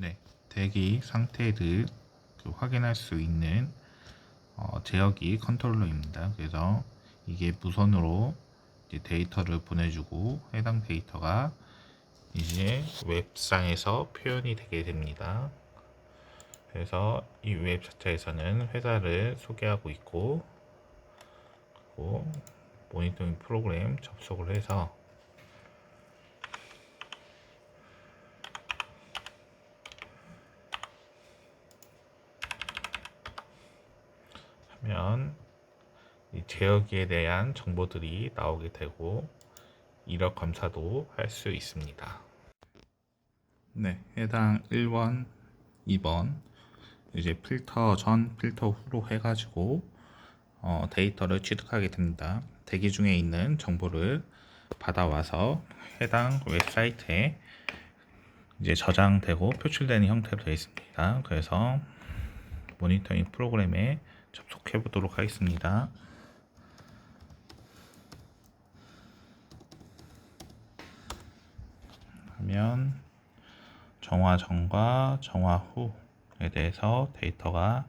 네, 대기 상태를 그 확인할 수 있는 어, 제어기 컨트롤러입니다. 그래서 이게 무선으로 데이터를 보내주고 해당 데이터가 이제 웹상에서 표현이 되게 됩니다. 그래서 이 웹 자체에서는 회사를 소개하고 있고 모니터링 프로그램 접속을 해서 하면 이 제어기에 대한 정보들이 나오게 되고 이력 검사도 할 수 있습니다. 네, 해당 1번, 2번 이제 필터 전, 필터 후로 해가지고 어, 데이터를 취득하게 됩니다. 대기 중에 있는 정보를 받아와서 해당 웹사이트에 이제 저장되고 표출되는 형태로 되어 있습니다. 그래서 모니터링 프로그램에 접속해 보도록 하겠습니다. 하면 정화 전과 정화 후에 대해서 데이터가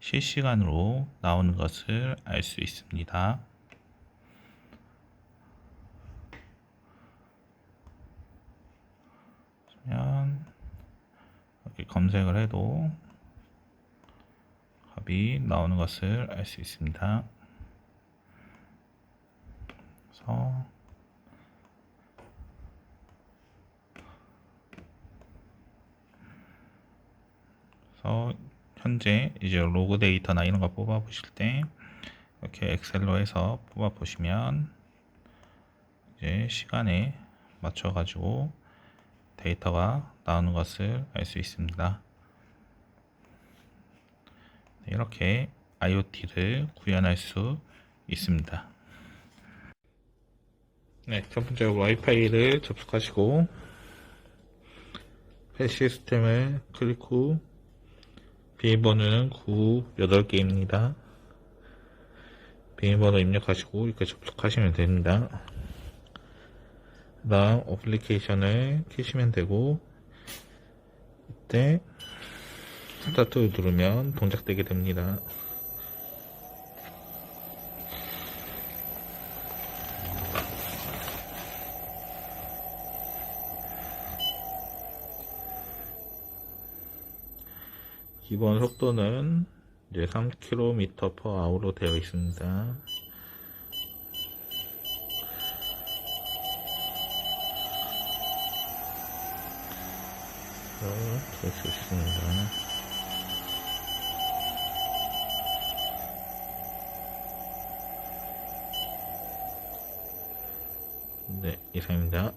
실시간으로 나오는 것을 알 수 있습니다. 그러면 이렇게 검색을 해도 값이 나오는 것을 알 수 있습니다. 그래서 현재 이제 로그 데이터나 이런 거 뽑아 보실 때 이렇게 엑셀로 해서 뽑아 보시면 이제 시간에 맞춰 가지고 데이터가 나오는 것을 알 수 있습니다. 네, 이렇게 IoT를 구현할 수 있습니다. 네, 첫 번째로 와이파이를 접속하시고 펫 시스템을 클릭 후 비밀번호는 9, 8개입니다. 비밀번호 입력하시고 이렇게 접속하시면 됩니다. 그 다음 어플리케이션을 켜시면 되고 이때 스타트 누르면 동작되게 됩니다. 기본 속도는 이제 3km per hour로 되어 있습니다. 될수 있습니다. 네, 이상입니다.